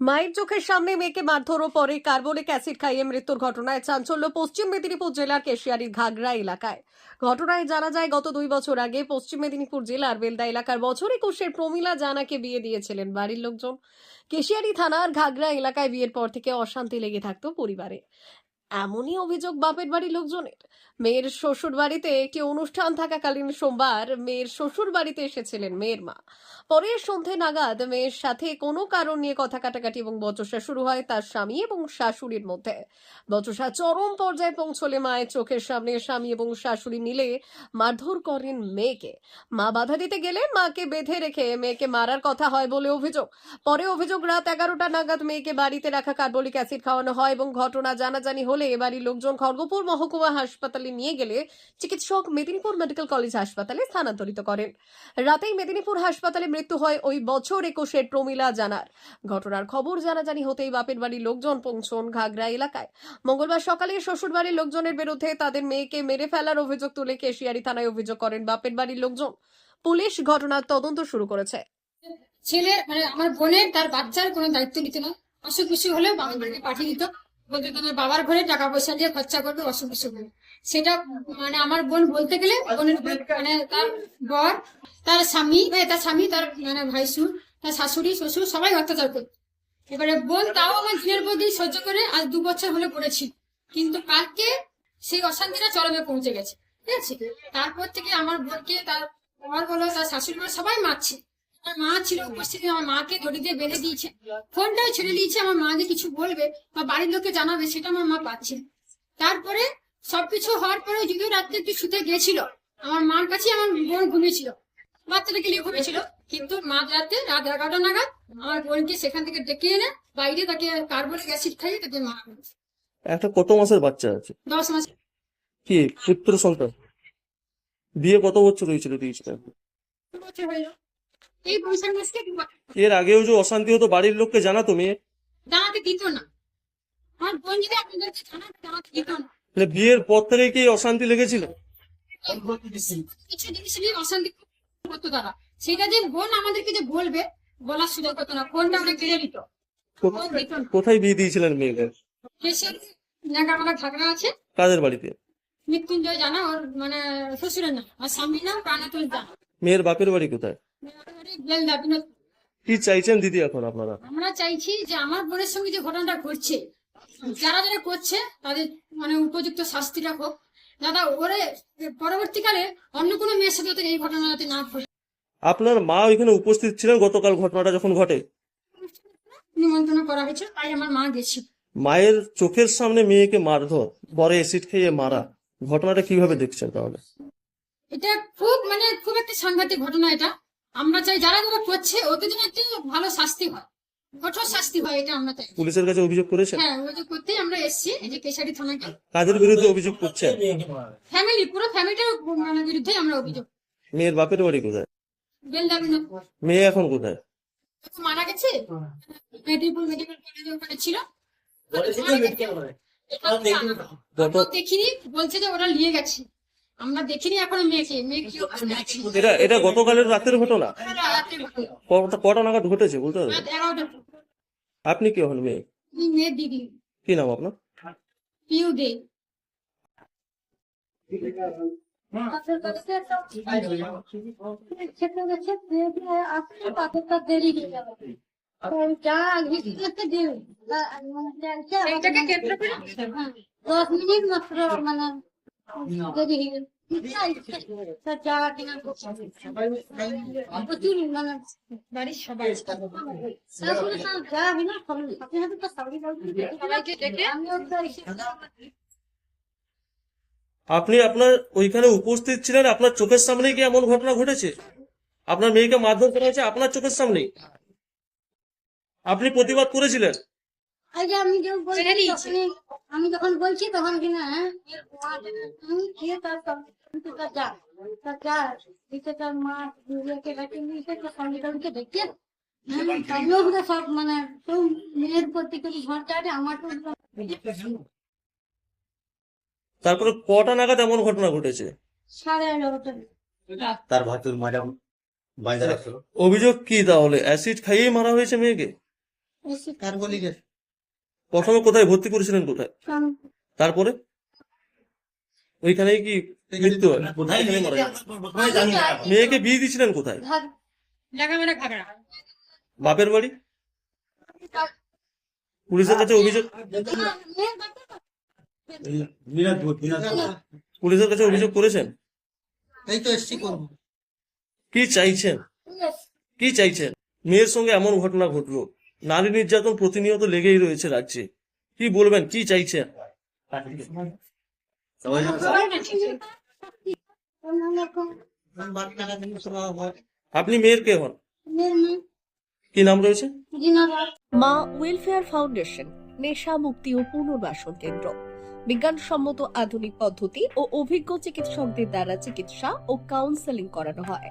মায়ের চোখের সামনে মেয়েকে মারধর ও পরে কার্বনিক অ্যাসিড খাইয়ে মৃত্যুর ঘটনায় চাঞ্চল্য পশ্চিম মেদিনীপুর জেলার কেশিয়ারির ঘাগড়া এলাকায়। ঘটনায় জানা যায়, গত দুই বছর আগে পশ্চিম মেদিনীপুর জেলার বেলদা এলাকার বছর একুশের প্রমীলা জানাকে বিয়ে দিয়েছিলেন বাড়ির লোকজন। কেশিয়ারি থানার ঘাগড়া এলাকায় বিয়ের পর থেকে অশান্তি লেগে থাকত পরিবারে। এমনই অভিযোগ বাপের বাড়ির লোকজনের। মেয়ের শ্বশুর বাড়িতে একটি অনুষ্ঠান থাকাকালীন সোমবার মেয়ের শ্বশুর বাড়িতে এসেছিলেন মেয়ের মা। পরের সন্ধে নাগাদ মেয়ের সাথে কোনো কারণ নিয়ে কথা কাটাকাটি এবং বচসা শুরু হয় তার স্বামী এবং শাশুড়ির মধ্যে। বচসা চরম পর্যায়ে পৌঁছলে মায়ের চোখের সামনে স্বামী এবং শাশুড়ি মিলে মারধর করেন মেয়েকে। মা বাধা দিতে গেলে মাকে বেঁধে রেখে মেয়েকে মারার কথা হয় বলে অভিযোগ। পরে অভিযোগ, রাত এগারোটা নাগাদ মেয়েকে বাড়িতে রাখা কার্বলিক অ্যাসিড খাওয়ানো হয় এবং ঘটনা জানাজানি হলে বাড়ির লোকজন খড়গপুর মহকুমা হাসপাতালে নিয়ে গেলে চিকিৎসক মেদিনীপুর মেডিকেল কলেজ হাসপাতালে স্থানান্তরিত করেন। রাতেই মেদিনীপুর হাসপাতালে মৃত্যু হয় ওই বছর একুশের প্রমিলা জানার। ঘটনার খবর জানাজানি হতেই বাপের বাড়ির লোকজন পৌঁছন ঘাগড়া এলাকায়। মঙ্গলবার সকালে শ্বশুর বাড়ির লোকজনের বিরুদ্ধে তাদের মেয়েকে মেরে ফেলার অভিযোগ তুলে কেশিয়ারি থানায় অভিযোগ করেন বাপের বাড়ির লোকজন। পুলিশ ঘটনার তদন্ত শুরু করেছে। ছেলে মানে আমার বোনের, তার বাচ্চার কোনো দায়িত্ব নিত না। অসুখ বিসুখ হলে বাবার বাড়িতে পাঠিয়ে দিত। বলতে তোমার বাবার ঘরে টাকা পয়সা দিয়ে খরচা করবে অসুখ বিসুখ সেটা মানে আমার বোন বলতে গেলে বোনের মানে তার বর তার স্বামী মানে তার স্বামী তার মানে ভাইসুর তার শাশুড়ি শ্বশুর সবাই অত্যাচার করত এবারে বোন তাও আমার দিনের পর দিন সহ্য করে আজ দু বছর হলে পড়েছি। কিন্তু কালকে সেই অশান্তিটা চরমে পৌঁছে গেছে। ঠিক আছে? তারপর থেকে আমার বোনকে তার বর বলো তার শাশুড়ি বলো সবাই মারছে। আমার মা ছিল উপস্থিতি আমার মাকে দড়ি দিয়ে বেঁধে দিয়েছে। ফোনটাও ছেড়ে দিয়েছে আমার মা যে কিছু বলবে বা বাড়ির লোককে জানাবে সেটা আমার মা পাচ্ছে। তারপরে সবকিছু হওয়ার পরে যদিও রাত্রে একটু শুতে গেছিল আমার মার কাছে আমার বোন ঘুমিয়েছিল। বাচ্চাটাকে নিয়ে ঘুমিয়েছিল? কিন্তু মা রাতে রাত এগারোটা নাগাদ আমার বোনকে সেখান থেকে ডেকে এনে বাইরে তাকে কার্বনিক অ্যাসিড খাইয়ে তাকে মারা। একটা কত মাসের বাচ্চা আছে? দশ মাস। কি পুত্র সন্তান? বিয়ে কত বছর হয়েছিল দিয়েছিলেন দু বছর হয়ে এর আগেও যে অশান্তি হতো বাড়ির লোককে জানাতো মেয়ে জানাতে দিত না। আমার বোন যদি আপনাদেরকে জানাতে জানাতে দিত না। মানে বিয়ের পর থেকে কি অশান্তি লেগেছিল? কিছু জিনিস নিয়ে অশান্তি করতো তারা। সেটা যে বোন আমাদেরকে যে বলবে বলার সুযোগ হতো না। ফোনটা আমরা কেড়ে নিত কোথায় বিয়ে দিয়েছিলেন নাগামালা ঝগড়া আছে। কাদের বাড়িতে? মৃত্যুঞ্জয় জানা ওর মানে শ্বশুরের নাম। আর স্বামীর নাম প্রাণাতুল জানা। মেয়ের বাপের বাড়ি কোথায়? কি চাইছেন দিদি এখন আপনারা? আমরা চাইছি যে আমার বোনের সঙ্গে যে ঘটনাটা ঘটছে যারা যারা করছে তাদের মানে উপযুক্ত শাস্তিটা হোক দাদা ওরে পরবর্তীকালে অন্য কোনো মেয়ের সাথে এই ঘটনা যাতে না ঘটে। আপনার মা ওইখানে উপস্থিত ছিলেন গতকাল ঘটনাটা যখন ঘটে? নিমন্ত্রণ করা হয়েছে তাই আমার মা গেছে। মায়ের চোখের সামনে মেয়েকে মারধর বরে অ্যাসিড খেয়ে মারা। ঘটনাটা কীভাবে দেখছেন তাহলে? এটা খুব মানে খুব একটা সাংঘাতিক ঘটনা এটা। আমরা চাই যারা যারা করছে ওদের জন্য একটু ভালো শাস্তি হয়। কঠোর শাস্তি হয় এটা আমরা চাই। পুলিশের কাছে অভিযোগ করেছেন? হ্যাঁ যে করতেই আমরা এসেছি এই যে কেশারি থানাকে কাদের বিরুদ্ধে অভিযোগ করছেন? ফ্যামিলি পুরো ফ্যামিলিটার মানে বিরুদ্ধে আমরা অভিযোগ মেয়ের বাপের বাড়ি কোথায়? বেলদাবিনগর মেয়ে এখন কোথায়? মারা গেছে? মেদিনীপুর মেডিকেল কলেজে ওখানে ছিল। দেখিনি বলছে যে ওরা নিয়ে গেছে। আমরা দেখিনি এখনও মেয়েকে মেয়ে কি অবস্থায় এটা এটা গতকালের রাতের ঘটনা? কটা কটা নাগাদ ঘটেছে বলতে পারবেন? আপনি কি হন মেয়ে? মেয়ের দিদি। কি নাম আপনার? পিউ দে। করে? দশ মিনিট মাত্র মানে আপনি আপনার ওইখানে উপস্থিত ছিলেন, আপনার চোখের সামনে কি এমন ঘটনা ঘটেছে? আপনার মেয়েকে মারধর করা হয়েছে আপনার চোখের সামনে আপনি প্রতিবাদ করেছিলেন? আমি আমি যখন বলছি তখন কিনা হ্যাঁ তার মা দেখে হ্যাঁ, সব মানে মেয়ের প্রতি আমার তারপরে কটা নাগাদ এমন ঘটনা ঘটেছে? সাড়ে এগারোটা তার ভাতুর ম্যাডাম অভিযোগ কি তাহলে? অ্যাসিড খাইয়েই মারা হয়েছে মেয়েকে? এসে কার্বলিকের প্রথমে কোথায় ভর্তি করেছিলেন কোথায়? তারপরে? ওইখানেই কি মৃত্যু হয়? মেয়েকে বিয়ে দিয়েছিলেন কোথায়? বাপের বাড়ি? পুলিশের কাছে অভিযোগ পুলিশের কাছে অভিযোগ করেছেন? এই তো এসছি করব। কি চাইছেন? কি চাইছেন? মেয়ের সঙ্গে এমন ঘটনা ঘটলো? নারী নির্যাতন প্রতিনিয়ত লেগেই রয়েছে রাজ্যে। কি বলবেন? কি হয়। আপনি মেয়ের কে হন? কি নাম রয়েছে? মা ওয়েলফেয়ার ফাউন্ডেশন, নেশা মুক্তি ও পুনর্বাসন কেন্দ্র। বিজ্ঞানসম্মত আধুনিক পদ্ধতি ও অভিজ্ঞ চিকিৎসকদের দ্বারা চিকিৎসা ও কাউন্সেলিং করানো হয়।